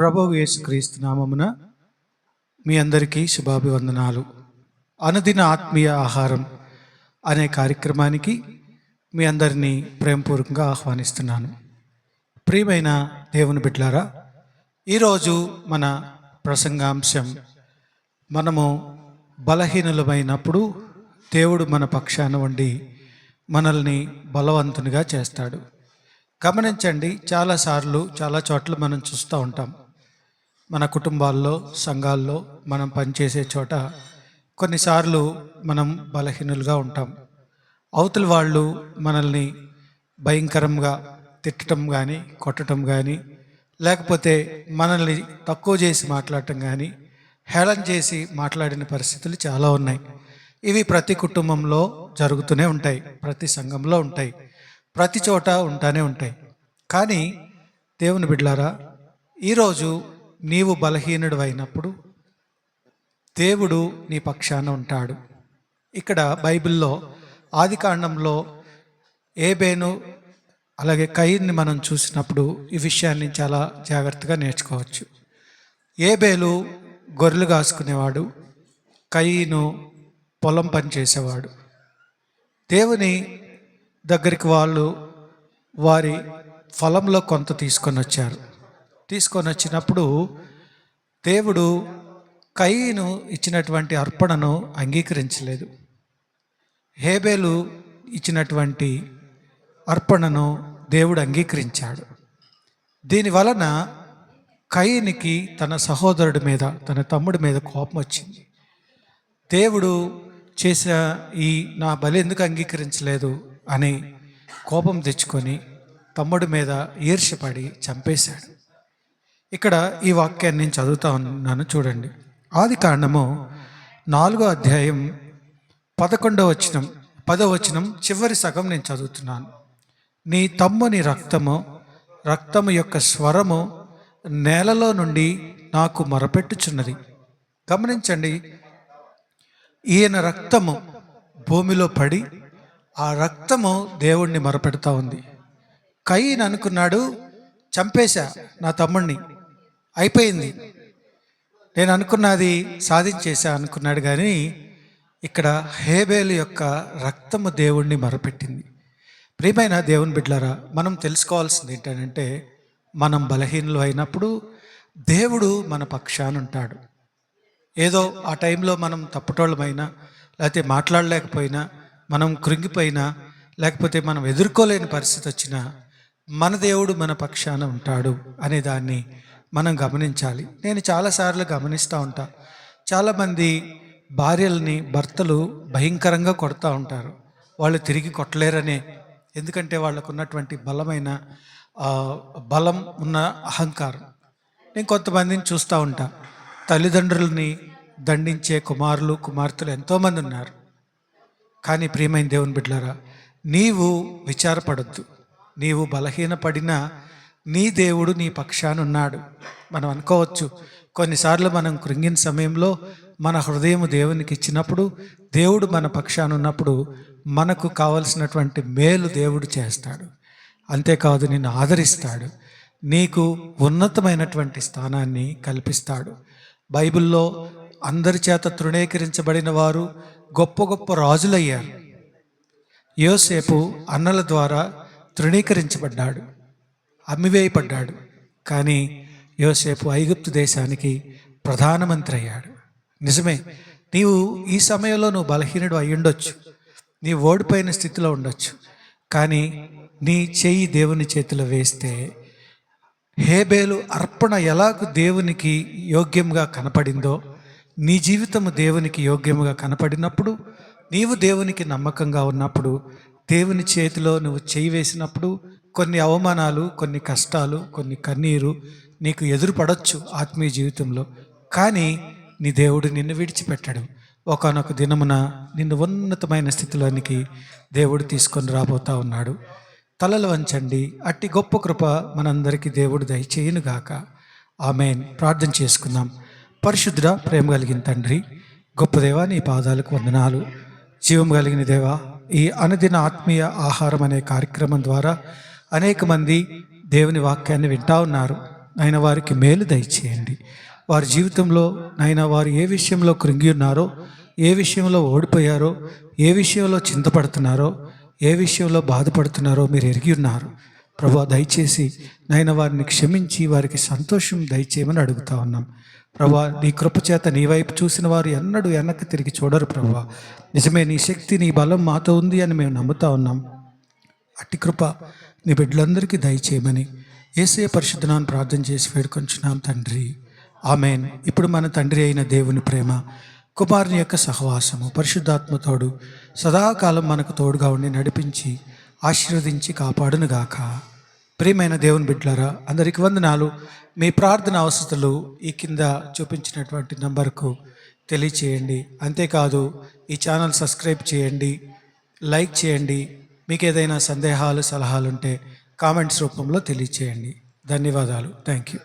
ప్రభు యేసుక్రీస్తు నామమున మీ అందరికీ శుభాభివందనాలు. అనుదిన ఆత్మీయ ఆహారం అనే కార్యక్రమానికి మీ అందరినీ ప్రేమపూర్వకంగా ఆహ్వానిస్తున్నాను. ప్రియమైన దేవుని బిడ్లారా ఈరోజు మన ప్రసంగాంశం మనము బలహీనులమైనప్పుడు దేవుడు మన పక్షాన వండి మనల్ని బలవంతునిగా చేస్తాడు. గమనించండి చాలాసార్లు చాలా చోట్ల మనం చూస్తూ ఉంటాం. మన కుటుంబాల్లో సంఘాల్లో మనం పనిచేసే చోట కొన్నిసార్లు మనం బలహీనులుగా ఉంటాం. అవతల వాళ్ళు మనల్ని భయంకరంగా తిట్టడం కానీ కొట్టడం కానీ లేకపోతే మనల్ని తక్కువ చేసి మాట్లాడటం కానీ హేళన చేసి మాట్లాడిన పరిస్థితులు చాలా ఉన్నాయి. ఇవి ప్రతి కుటుంబంలో జరుగుతూనే ఉంటాయి ప్రతి సంఘంలో ఉంటాయి ప్రతి చోట ఉంటానే ఉంటాయి. కానీ దేవుని బిడ్లారా ఈరోజు నీవు బలహీనుడు అయినప్పుడు దేవుడు నీ పక్షాన ఉంటాడు. ఇక్కడ బైబిల్లో ఆది కాండంలో ఏబేను అలాగే కయ్యిని మనం చూసినప్పుడు ఈ విషయాన్ని చాలా జాగ్రత్తగా నేర్చుకోవచ్చు. ఏబేలు గొర్రెలు కాసుకునేవాడు కయ్యను పొలం పని చేసేవాడు. దేవుని దగ్గరికి వాళ్ళు వారి ఫలంలో కొంత తీసుకొని వచ్చారు. తీసుకొని వచ్చినప్పుడు దేవుడు కయ్యను ఇచ్చినటువంటి అర్పణను అంగీకరించలేదు. హేబేలు ఇచ్చినటువంటి అర్పణను దేవుడు అంగీకరించాడు. దీని వలన కయ్యనికి తన సహోదరుడి మీద తన తమ్ముడి మీద కోపం వచ్చింది. దేవుడు చేసిన ఈ నా బలి ఎందుకు అంగీకరించలేదు అని కోపం తెచ్చుకొని తమ్ముడి మీద ఈర్ష్యపడి చంపేశాడు. ఇక్కడ ఈ వాక్యాన్ని నేను చదువుతా ఉన్నాను చూడండి. ఆది కాండము నాలుగో అధ్యాయం పదకొండవ వచనం పదవచనం చివరి సగం నేను చదువుతున్నాను. నీ తమ్ముని రక్తము రక్తము యొక్క స్వరము నేలలో నుండి నాకు మొరపెట్టుచున్నది. గమనించండి ఈయన రక్తము భూమిలో పడి ఆ రక్తము దేవుణ్ణి మరపెడతా ఉంది. కయ్యను అనుకున్నాడు చంపేశా నా తమ్ముణ్ణి. అయిపోయింది. నేను అనుకున్నది సాధించేసా అనుకున్నాడు కానీ ఇక్కడ హేబేలు యొక్క రక్తము దేవుణ్ణి మరపెట్టింది. ప్రియమైన దేవుని బిడ్డలారా మనం తెలుసుకోవాల్సింది ఏంటంటే మనం బలహీనులు అయినప్పుడు దేవుడు మన పక్షాన ఉంటాడు. ఏదో ఆ టైంలో మనం తప్పటోళ్ళమైనా లేకపోతే మాట్లాడలేకపోయినా మనం కృంగిపోయినా లేకపోతే మనం ఎదుర్కోలేని పరిస్థితి వచ్చినా మన దేవుడు మన పక్షాన ఉంటాడు అనే దాన్ని మనం గమనించాలి. నేను చాలాసార్లు గమనిస్తూ ఉంటా. చాలామంది భార్యల్ని భర్తలు భయంకరంగా కొడతా ఉంటారు. వాళ్ళు తిరిగి కొట్టలేరనే. ఎందుకంటే వాళ్ళకు ఉన్నటువంటి బలమైన బలం ఉన్న అహంకారం. నేను కొంతమందిని చూస్తూ ఉంటా. తల్లిదండ్రులని దండించే కుమారులు కుమార్తెలు ఎంతోమంది ఉన్నారు. కానీ ప్రియమైన దేవుని బిడ్డలారా నీవు విచారపడద్దు. నీవు బలహీనపడినా నీ దేవుడు నీ పక్షానున్నాడు. మనం అనుకోవచ్చు కొన్నిసార్లు మనం కృంగిన సమయంలో మన హృదయం దేవునికి ఇచ్చినప్పుడు దేవుడు మన పక్షానున్నప్పుడు మనకు కావలసినటువంటి మేలు దేవుడు చేస్తాడు. అంతేకాదు నిన్ను ఆదరిస్తాడు. నీకు ఉన్నతమైనటువంటి స్థానాన్ని కల్పిస్తాడు. బైబిల్లో అందరి చేత తృణీకరించబడిన వారు గొప్ప గొప్ప రాజులయ్యారు. యోసేపు అన్నల ద్వారా తృణీకరించబడ్డాడు. అమ్మివేయపడ్డాడు కానీ యోసేపు ఐగుప్తు దేశానికి ప్రధానమంత్రి అయ్యాడు నిజమే నీవు ఈ సమయంలో నువ్వు బలహీనుడు అయ్యుండొచ్చు. నీ ఓడిపోయిన స్థితిలో ఉండొచ్చు. కానీ నీ చెయ్యి దేవుని చేతిలో వేస్తే హేబేలు అర్పణ ఎలాగ దేవునికి యోగ్యంగా కనపడిందో నీ జీవితము దేవునికి యోగ్యముగా కనపడినప్పుడు నీవు దేవునికి నమ్మకంగా ఉన్నప్పుడు దేవుని చేతిలో నువ్వు చేయి వేసినప్పుడు కొన్ని అవమానాలు కొన్ని కష్టాలు కొన్ని కన్నీరు నీకు ఎదురుపడొచ్చు ఆత్మీయ జీవితంలో. కానీ నీ దేవుడు నిన్ను విడిచిపెట్టడు. ఒకనొక దినమున నిన్ను ఉన్నతమైన స్థితిలోనికి దేవుడు తీసుకొని రాబోతా ఉన్నాడు. తలలు వంచండి. అట్టి గొప్ప కృప మనందరికీ దేవుడు దయచేయునుగాక. ఆమెన్. ప్రార్థన చేసుకుందాం. పరిశుద్ధ ప్రేమ కలిగిన తండ్రి గొప్ప దేవా నీ పాదాలకు వందనాలు. జీవం కలిగిన దేవా ఈ అనుదిన ఆత్మీయ ఆహారం అనే కార్యక్రమం ద్వారా అనేక మంది దేవుని వాక్యాన్ని వింటా ఉన్నారు. ఆయన వారికి మేలు దయచేయండి. వారి జీవితంలో నాయన వారు ఏ విషయంలో కృంగి ఉన్నారో ఏ విషయంలో ఓడిపోయారో ఏ విషయంలో చింతపడుతున్నారో ఏ విషయంలో బాధపడుతున్నారో మీరు ఎరిగి ఉన్నారు. ప్రభా దయచేసి నాయన వారిని క్షమించి వారికి సంతోషం దయచేయమని అడుగుతా ఉన్నాం. ప్రభా నీ కృప చేత నీ వైపు చూసిన వారు ఎన్నడూ వెనక్కి తిరిగి చూడరు ప్రభా. నిజమే నీ శక్తి నీ బలం మాతో ఉంది అని మేము నమ్ముతా ఉన్నాం. అట్టి కృప నీ బిడ్డలందరికీ దయచేయమని ఏసే పరిశుద్ధనాన్ని ప్రార్థన చేసి వేడుకొంచున్నాం తండ్రి. ఆమెన్. ఇప్పుడు మన తండ్రి అయిన దేవుని ప్రేమ కుమారుని యొక్క సహవాసము పరిశుద్ధాత్మతోడు సదాకాలం మనకు తోడుగా ఉండి నడిపించి ఆశీర్వదించి కాపాడునుగాక. ప్రియమైన దేవుని బిడ్డలారా అందరికి వందనాలు. మీ ప్రార్థన అవసరతలు ఈ కింద చూపించినటువంటి నంబర్కు తెలియచేయండి. అంతేకాదు ఈ ఛానల్ సబ్స్క్రైబ్ చేయండి లైక్ చేయండి మీకు ఏదైనా సందేహాలు సలహాలు ఉంటే కామెంట్స్ రూపంలో తెలియచేయండి. ధన్యవాదాలు. Thank you